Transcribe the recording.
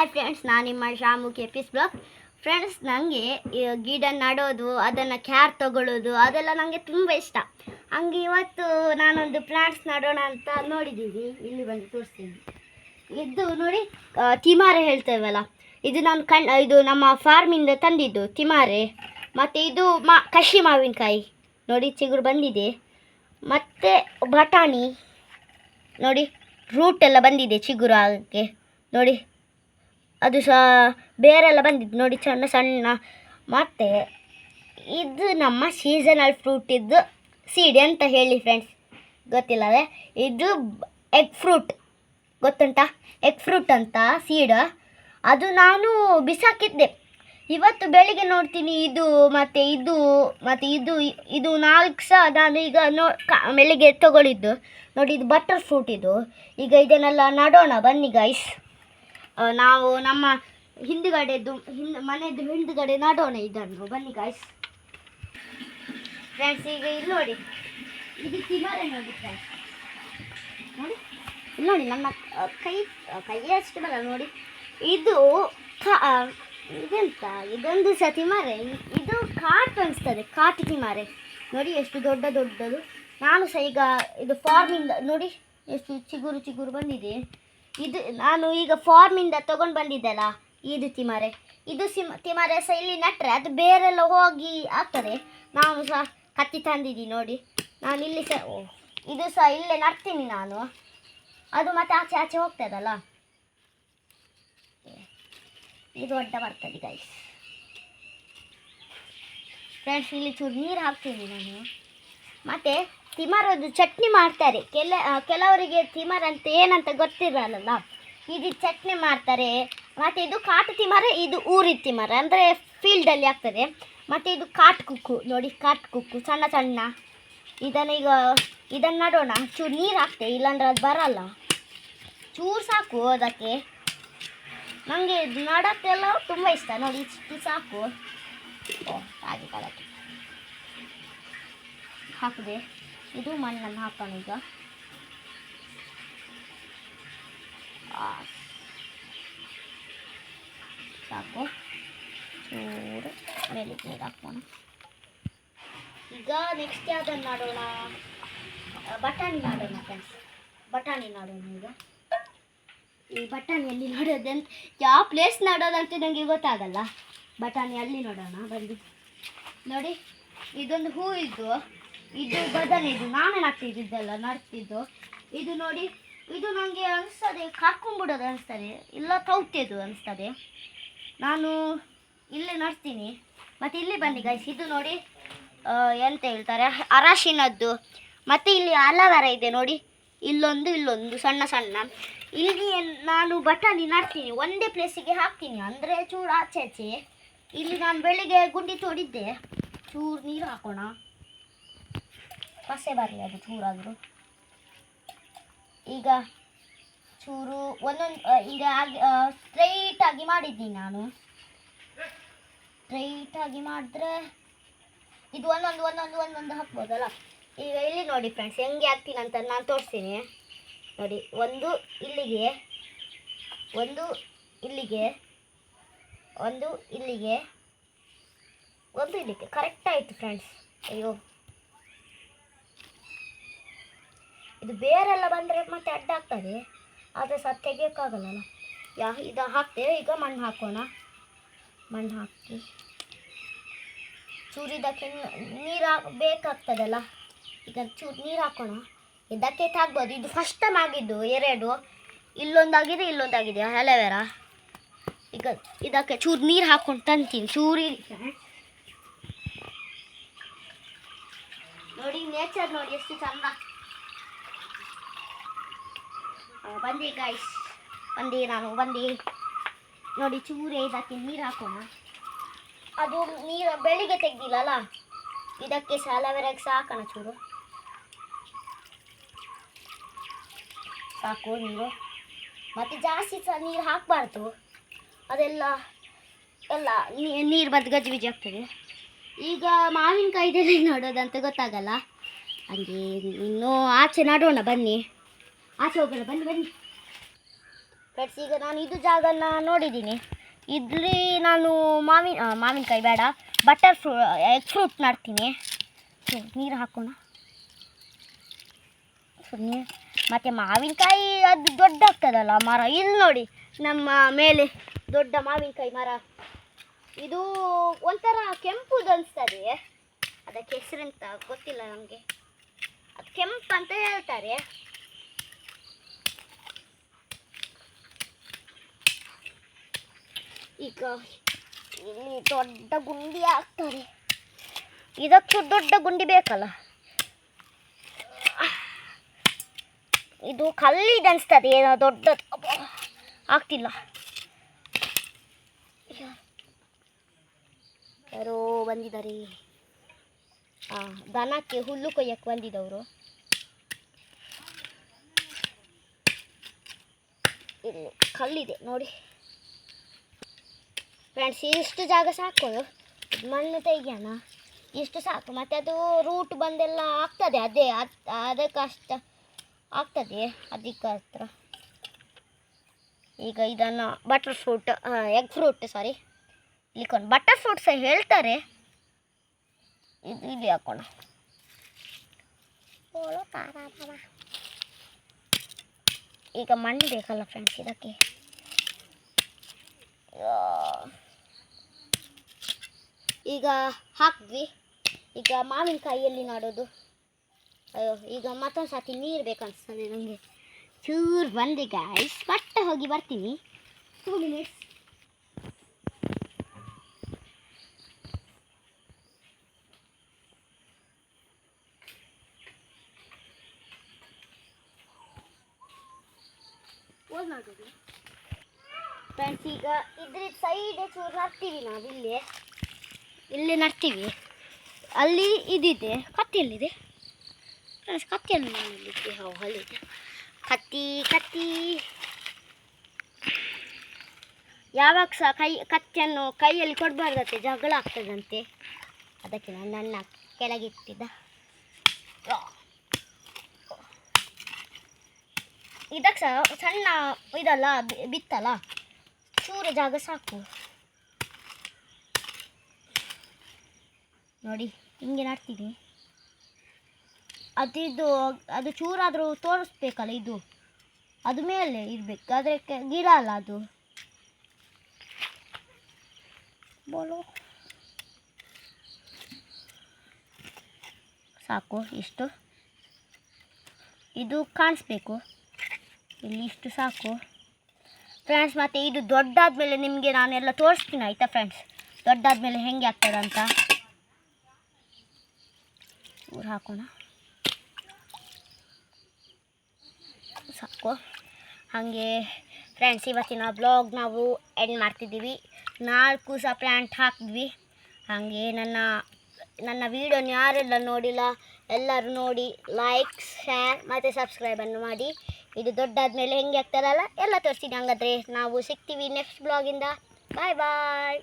Hi friends ನಾನು ನಿಮ್ಮ Shamu K P's blog friends ನನಗೆ ಗಿಡ ನಡೋದು, ಅದನ್ನು ಕ್ಯಾರ್ ತಗೊಳ್ಳೋದು ಅದೆಲ್ಲ ನನಗೆ ತುಂಬ ಇಷ್ಟ. ಹಂಗೆ ಇವತ್ತು ನಾನೊಂದು ಪ್ಲಾಂಟ್ಸ್ ನಡೋಣ ಅಂತ ನೋಡಿದ್ದೀನಿ ಇಲ್ಲಿ ಬಂದು ತೋರಿಸ್ತೀನಿ. ಇದು ನೋಡಿ ತಿಮಾರೆ ಹೇಳ್ತೇವಲ್ಲ ಇದು ನಾನು ಕಣ್, ಇದು ನಮ್ಮ ಫಾರ್ಮಿಂದ ತಂದಿದ್ದು ತಿಮಾರೆ. ಮತ್ತು ಇದು ಮಾ ಕಶಿ ಮಾವಿನಕಾಯಿ. ನೋಡಿ, ಚಿಗುರು ಬಂದಿದೆ. ಮತ್ತು ಬಟಾಣಿ. ನೋಡಿ ರೂಟ್ ಎಲ್ಲ ಬಂದಿದೆ ಚಿಗುರು ಹಾಗೆ. ನೋಡಿ. ಅದು ಸಹ ಬೇರೆಲ್ಲ ಬಂದಿದ್ದು ನೋಡಿ, ಸಣ್ಣ ಸಣ್ಣ. ಮತ್ತು ಇದು ನಮ್ಮ ಸೀಸನಲ್ ಫ್ರೂಟಿದ್ದು ಸೀಡಿ ಅಂತ ಹೇಳಿ ಫ್ರೆಂಡ್ಸ್ ಗೊತ್ತಿಲ್ಲದೆ ಇದು ಎಗ್ ಫ್ರೂಟ್ ಗೊತ್ತುಂಟಾ? ಎಗ್ ಫ್ರೂಟ್ ಅಂತ ಸೀಡ್ ಅದು ನಾನು ಬಿಸಾಕಿದ್ದೆ. ಇವತ್ತು ಬೆಳಿಗ್ಗೆ ನೋಡ್ತೀನಿ, ಇದು, ಮತ್ತು ಇದು ಮತ್ತು ಇದು ಇದು ನಾಲ್ಕು ಸಹ ನಾನು ಈಗ ನೋ ಬೆಳಿಗ್ಗೆ ತಗೊಳ್ಳಿದ್ದು ನೋಡಿ, ಇದು ಬಟರ್ ಫ್ರೂಟ್ ಇದು. ಈಗ ಇದನ್ನೆಲ್ಲ ನಡೋಣ ಬನ್ನಿ ಗೈಸ್ ನಾವು ನಮ್ಮ ಹಿಂದುಗಡೆದು ಹಿಂದ್, ಮನೆದು ಹಿಂದುಗಡೆ ನಡೋಣ ಇದನ್ನು. ಬನ್ನಿ ಗಾಯ್ಸ್ ಫ್ರೆಂಡ್ಸ್ ಈಗ ಇಲ್ಲಿ ನೋಡಿ. ಇದು ತಿಮರೆ ನೋಡಿ ಫ್ರೆಂಡ್ಸ್ ನೋಡಿ. ಇಲ್ಲಿ ನೋಡಿ, ನನ್ನ ಕೈ ಕೈಯಷ್ಟು ಬರಲ್ಲ, ನೋಡಿ. ಇದು ಇದೆಂತ? ಇದೊಂದು ಸಹ ತಿಮರೆ ಇದು ಕಾಟ್ ಅನಿಸ್ತದೆ, ಕಾಟ್ ತಿಮರೆ ನೋಡಿ, ಎಷ್ಟು ದೊಡ್ಡ ದೊಡ್ಡದು. ನಾನು ಸಹ ಈಗ ಇದು ಫಾರ್ಮಿಂದ ನೋಡಿ, ಎಷ್ಟು ಚಿಗುರು ಚಿಗುರು ಬಂದಿದೆ. ಇದು ನಾನು ಈಗ ಫಾರ್ಮಿಂದ ತಗೊಂಡು ಬಂದಿದ್ದೆಲ್ಲ ಇದು ತಿಮಾರೆ. ಇದು ಸಿಮ್ ತಿಮಾರೆ ಸಹ ಇಲ್ಲಿ ನಟ್ರೆ ಅದು ಬೇರೆಲ್ಲ ಹೋಗಿ ಆಗ್ತದೆ. ನಾನು ಸಹ ಕತ್ತಿ ತಂದಿದ್ದೀನಿ ನೋಡಿ. ನಾನು ಇಲ್ಲಿ ಸಹ ಓ, ಇದು ಸಹ ಇಲ್ಲೇ ನಡ್ತೀನಿ ನಾನು. ಅದು ಮತ್ತೆ ಆಚೆ ಆಚೆ ಹೋಗ್ತದಲ್ಲ. ಇದು ದೊಡ್ಡ ಬರ್ತದೆ ಗೈಸ್ ಫ್ರೆಂಡ್ಸ್ ಇಲ್ಲಿ ಚೂರು ನೀರು ಹಾಕ್ತೀನಿ ನಾನು. ಮತ್ತು ತಿಮರದ್ದು ಚಟ್ನಿ ಮಾಡ್ತಾರೆ. ಕೆಲ ಕೆಲವರಿಗೆ ತಿಮರ ಅಂತ ಏನಂತ ಗೊತ್ತಿರಲ್ಲ ಇದು ಚಟ್ನಿ ಮಾಡ್ತಾರೆ. ಮತ್ತು ಇದು ಕಾಟು ತಿಮರ, ಇದು ಊರಿ ತಿಮರ. ಅಂದರೆ ಫೀಲ್ಡಲ್ಲಿ ಆಗ್ತದೆ. ಮತ್ತು ಇದು ಕಾಟ್ ಕುಕ್ಕು. ನೋಡಿ, ಕಾಟ್ ಕುಕ್ಕು. ಸಣ್ಣ ಸಣ್ಣ. ಇದನ್ನು ಈಗ, ಇದನ್ನು ನಡೋಣ. ಚೂರು ನೀರು ಹಾಕ್ತೆ, ಇಲ್ಲಾಂದ್ರೆ ಅದು ಬರಲ್ಲ. ಚೂರು ಸಾಕು ಅದಕ್ಕೆ. ನನಗೆ ನಡೋಕ್ಕೆಲ್ಲ ತುಂಬ ಇಷ್ಟ. ನೋಡಿ, ಇಷ್ಟು ಸಾಕು. ಹಾಕಿದೆ. ಇದು ಮಣ್ಣನ್ನು ಹಾಕೋಣ ಈಗ. ಸಾಕು. ಚೂರು ಮೇಲೆ ನೀರು ಹಾಕೋಣ. ಈಗ ನೆಕ್ಸ್ಟ್ ಯಾವ್ದನ್ನು ಮಾಡೋಣ? ಬಟಾಣಿ ಮಾಡೋಣ ಫ್ರೆಂಡ್ಸ್ ಬಟಾಣಿ ಮಾಡೋಣ ಈಗ. ಈ ಬಟಾಣಿ ಎಲ್ಲಿ ನೋಡೋದಂತ ಯಾವ ಪ್ಲೇಸ್ ನೋಡೋದಂತ ನನಗೆ ಗೊತ್ತಾಗಲ್ಲ. ಬಟಾಣಿ ಅಲ್ಲಿ ನೋಡೋಣ ಬಂದು ನೋಡಿ, ಇದೊಂದು ಹೂ ಇದ್ದು. ಇದು ಬದನೆ ಇದು ನಾನೇ ನಟ್ಟಿದ್ದೆಲ್ಲ ನಡ್ತಿದ್ದು. ಇದು ನೋಡಿ, ಇದು ನನಗೆ ಅನಿಸ್ತದೆ, ಕರ್ಕೊಂಡ್ಬಿಡೋದು ಅನಿಸ್ತದೆ, ಇಲ್ಲ ತೌತೆದು ಅನಿಸ್ತದೆ. ನಾನು ಇಲ್ಲೇ ನಡ್ತೀನಿ. ಮತ್ತು ಇಲ್ಲಿ ಬನ್ನಿ ಗೈಸ್ ಇದು ನೋಡಿ ಎಂತ ಹೇಳ್ತಾರೆ, ಅರಶಿನದ್ದು. ಮತ್ತು ಇಲ್ಲಿ ಅಲವರ ಇದೆ ನೋಡಿ. ಇಲ್ಲೊಂದು ಇಲ್ಲೊಂದು, ಸಣ್ಣ ಸಣ್ಣ. ಇಲ್ಲಿ ನಾನು ಬಟಾಣಿ ನಡ್ತೀನಿ, ಒಂದೇ ಪ್ಲೇಸಿಗೆ ಹಾಕ್ತೀನಿ. ಅಂದರೆ ಚೂರು ಆಚೆ ಆಚೆ. ಇಲ್ಲಿ ನಾನು ಬೆಳಿಗ್ಗೆ ಗುಂಡಿ ತೋಡಿದ್ದೆ. ಚೂರು ನೀರು ಹಾಕೋಣ. ಪಸೆ ಬರಲಿ ಅದು ಚೂರಾದರೂ. ಈಗ ಚೂರು ಒಂದೊಂದು ಈಗ ಸ್ಟ್ರೈಟಾಗಿ ಮಾಡಿದ್ದೀನಿ ನಾನು. ಸ್ಟ್ರೈಟಾಗಿ ಮಾಡಿದ್ರೆ ಇದು ಒಂದೊಂದು ಒಂದೊಂದು ಒಂದೊಂದು ಹಾಕ್ಬೋದಲ್ಲ? ಈಗ ಇಲ್ಲಿ ನೋಡಿ ಫ್ರೆಂಡ್ಸ್ ಹೆಂಗೆ ಹಾಕ್ತೀನಿ ಅಂತ ನಾನು ತೋರಿಸ್ತೀನಿ. ನೋಡಿ, ಒಂದು ಇಲ್ಲಿಗೆ ಒಂದು ಇಲ್ಲಿಗೆ ಒಂದು ಇಲ್ಲಿಗೆ ಒಂದು ಇಲ್ಲಿಗೆ. ಕರೆಕ್ಟ್ ಆಯಿತು ಫ್ರೆಂಡ್ಸ್ ಅಯ್ಯೋ. ಇದು ಬೇರೆಲ್ಲ ಬಂದರೆ ಮತ್ತೆ ಅಡ್ಡ ಆಗ್ತದೆ. ಆದರೆ ಸಹ ತೆಗಿಯೋಕ್ಕಾಗಲ್ಲ ಯಾ, ಇದು ಹಾಕ್ತೇವೆ ಈಗ ಮಣ್ಣು ಹಾಕೋಣ. ಮಣ್ಣು ಹಾಕಿ. ಚೂರು ಇದಕ್ಕೆ ನೀರು ಹಾಕ್, ಬೇಕಾಗ್ತದಲ್ಲ. ಈಗ ಚೂರು ನೀರು ಹಾಕೋಣ. ಇದಕ್ಕೆ ತಾಗ್ಬೋದು. ಇದು ಫಸ್ಟ್ ಟೈಮ್ ಆಗಿದ್ದು, ಎರಡು. ಇಲ್ಲೊಂದಾಗಿದೆ ಇಲ್ಲೊಂದಾಗಿದೆ. ಹಲವೆರ ಈಗ ಇದಕ್ಕೆ ಚೂರು ನೀರು ಹಾಕೊಂಡು ತಂತೀನಿ ಚೂರಿ. ನೋಡಿ ನೇಚರ್ ನೋಡಿ, ಎಷ್ಟು ಚಂದ. ಬಂದಿ ಗಾಯ್ಸ್ ಬಂದಿ ನಾನು, ಬಂದಿ. ನೋಡಿ ಚೂರೇ ಇದಕ್ಕೆ ನೀರು ಹಾಕೋಣ. ಅದು ನೀರು ಬೆಳಿಗ್ಗೆ ತೆಗ್ದಿಲ್ಲಲ್ಲ? ಇದಕ್ಕೆ ಸಾಲವರೆಗೆ ಸಾಕೋಣ ಚೂರು. ಸಾಕು ನೀರು. ಮತ್ತು ಜಾಸ್ತಿ ಸಹ ನೀರು ಹಾಕಬಾರ್ದು. ಅದೆಲ್ಲ, ಎಲ್ಲ ನೀರು ಬಂದು ಗಜ್ಜಿ ಆಗ್ತದೆ. ಈಗ ಮಾವಿನಕಾಯಿದೆಲ್ಲ ನೋಡೋದಂತ ಗೊತ್ತಾಗಲ್ಲ? ಹಂಗೆ ಇನ್ನೂ ಆಚೆ ನಡೋಣ ಬನ್ನಿ. ಆಚೆ ಹೋಗೋಣ, ಬನ್ನಿ ಬನ್ನಿ. ಫ್ರೆಂಡ್ಸ್ ಈಗ ನಾನು ಇದು ಜಾಗನ ನೋಡಿದ್ದೀನಿ. ಇಲ್ಲಿ ನಾನು ಮಾವಿನ ಮಾವಿನಕಾಯಿ ಬೇಡ ಬಟರ್ ಫ್ರೂ ಎಗ್ ಫ್ರೂಟ್ ಮಾಡ್ತೀನಿ. ನೀರು ಹಾಕೋಣ. ನೀರು ಮತ್ತು ಮಾವಿನಕಾಯಿ ಅದು ದೊಡ್ಡ ಆಗ್ತದಲ್ಲ ಮರ, ಇಲ್ಲಿ ನೋಡಿ, ನಮ್ಮ ಮೇಲೆ ದೊಡ್ಡ ಮಾವಿನಕಾಯಿ ಮರ. ಇದು ಒಂಥರ ಕೆಂಪುದು ಅನಿಸ್ತದೆ. ಅದಕ್ಕೆ ಹೆಸರೆಂತ ಗೊತ್ತಿಲ್ಲ ನಮಗೆ. ಅದು ಕೆಂಪು ಅಂತ ಹೇಳ್ತಾರೆ. ಈಗ ಇಲ್ಲಿ ದೊಡ್ಡ ಗುಂಡಿ ಹಾಕ್ತಾರೆ ಇದಕ್ಕೂ ದೊಡ್ಡ ಗುಂಡಿ ಬೇಕಲ್ಲ? ಇದು ಕಲ್ಲಿದೆ ಅನಿಸ್ತದೆ ಏನೋ ದೊಡ್ಡದು. ಆಗ್ತಿಲ್ಲ. ಯಾರೋ ಬಂದಿದ್ದಾರೆ. ಆ, ದನಕ್ಕೆ ಹುಲ್ಲು ಕೊಯ್ಯಕ್ಕೆ ಬಂದಿದ್ದವರು ಇಲ್ಲಿ ಕಲ್ಲಿದೆ ನೋಡಿ. ಫ್ರೆಂಡ್ಸ್ ಇಷ್ಟು ಜಾಗ ಸಾಕು. ಮಣ್ಣು ತೆಗಿಯೋಣ. ಇಷ್ಟು ಸಾಕು. ಮತ್ತು ಅದು ರೂಟ್ ಬಂದೆಲ್ಲ ಆಗ್ತದೆ. ಅದೇ ಅದು ಅದಕ್ಕೆ ಅಷ್ಟ ಆಗ್ತದೆ ಅದಕ್ಕೆ ಹತ್ರ. ಈಗ ಇದನ್ನು butter fruit egg fruit sorry ಇಲ್ಲಿಕೊಂಡು butter fruit ಸಹ ಹೇಳ್ತಾರೆ. ಇದು ಇಲ್ಲಿ ಹಾಕೋಣ. ಈಗ ಮಣ್ಣು ಬೇಕಲ್ಲ ಫ್ರೆಂಡ್ಸ್ ಇದಕ್ಕೆ. ಈಗ ಹಾಕಿದ್ವಿ. ಈಗ ಮಾವಿನಕಾಯಿ ಎಲ್ಲಿ ಮಾಡೋದು ಅಯ್ಯೋ, ಈಗ ಮತ್ತೊಂದು ಸತಿ ನೀರು ಬೇಕನ್ಸ್ತದೆ ನನಗೆ ಚೂರು ಬಂದೆ ಗಾಯ್ಸ್ ಪಟ್ಟ ಹೋಗಿ ಬರ್ತೀನಿ. ಟೂ ಮಿನಿಟ್ಸ್ ಫ್ರೆಂಡ್ಸ್ ಈಗ ಇದ್ರ ಸೈಡ್ ಚೂರು ಹಾಕ್ತೀವಿ ನಾವು ಇಲ್ಲಿ ಇಲ್ಲಿ ನಡ್ತೀವಿ. ಅಲ್ಲಿ ಇದಿದೆ ಕತ್ತಿ ಎಲ್ಲಿದೆ ಕತ್ತಿಯನ್ನು ನಾನು ಇಲ್ಲಿದ್ದೆ ಹೋ ಅಲ್ಲಿದೆ ಕತ್ತಿ ಕತ್ತಿ. ಯಾವಾಗ ಸಹ ಕೈ, ಕತ್ತಿಯನ್ನು ಕೈಯಲ್ಲಿ ಕೊಡಬಾರ್ದಂತೆ, ಜಗಳ ಆಗ್ತದಂತೆ. ಅದಕ್ಕೆ ನಾನು ನನ್ನ ಕೆಳಗಿಟ್ಟಿದ್ದ. ಇದಕ್ಕೆ ಸಹ ಸಣ್ಣ ಇದಲ್ಲ ಬಿತ್ತಲ್ಲ? ಚೂರು ಜಾಗ ಸಾಕು. ನೋಡಿ, ಹಿಂಗೆ ನಡ್ತೀನಿ ಅದು ಇದು, ಅದು ಚೂರಾದರೂ ತೋರಿಸ್ಬೇಕಲ್ಲ ಇದು. ಅದು ಮೇಲೆ ಇರಬೇಕು, ಆದರೆ ಗಿಡ ಅಲ್ಲ ಅದು. ಬೋಲೋ. ಸಾಕು, ಇಷ್ಟು. ಇದು ಕಾಣಿಸ್ಬೇಕು. ಇಲ್ಲಿ ಇಷ್ಟು ಸಾಕು. ಫ್ರೆಂಡ್ಸ್, ಮತ್ತು ಇದು ದೊಡ್ಡಾದ ಮೇಲೆ ನಿಮಗೆ ನಾನೆಲ್ಲ ತೋರಿಸ್ತೀನಿ, ಆಯಿತಾ ಫ್ರೆಂಡ್ಸ್? ದೊಡ್ಡಾದ ಮೇಲೆ ಹೆಂಗೆ ಆಗ್ತದಂತ. ಊರು ಹಾಕೋಣ. ಸಾಕು. ಹಾಗೆ ಫ್ರೆಂಡ್ಸ್ ಇವತ್ತಿನ ಬ್ಲಾಗ್ ನಾವು ಎಂಡ್ ಮಾಡ್ತಿದ್ದೀವಿ. ನಾಲ್ಕು ಸಹ ಪ್ಲ್ಯಾಂಟ್ ಹಾಕಿದ್ವಿ. ಹಾಗೆ ನನ್ನ ನನ್ನ ವೀಡಿಯೋನ ಯಾರೆಲ್ಲ ನೋಡಿಲ್ಲ, ಎಲ್ಲರೂ ನೋಡಿ ಲೈಕ್ ಶೇರ್ ಮತ್ತು ಸಬ್ಸ್ಕ್ರೈಬನ್ನು ಮಾಡಿ. ಇದು ದೊಡ್ಡಾದ್ಮೇಲೆ ಹೆಂಗೆ ಆಗ್ತಾರಲ್ಲ, ಎಲ್ಲ ತೋರಿಸ್ತೀನಿ. ಹಂಗಾದ್ರೆ ನಾವು ಸಿಗ್ತೀವಿ ನೆಕ್ಸ್ಟ್ ಬ್ಲಾಗಿಂದ ಬಾಯ್ ಬಾಯ್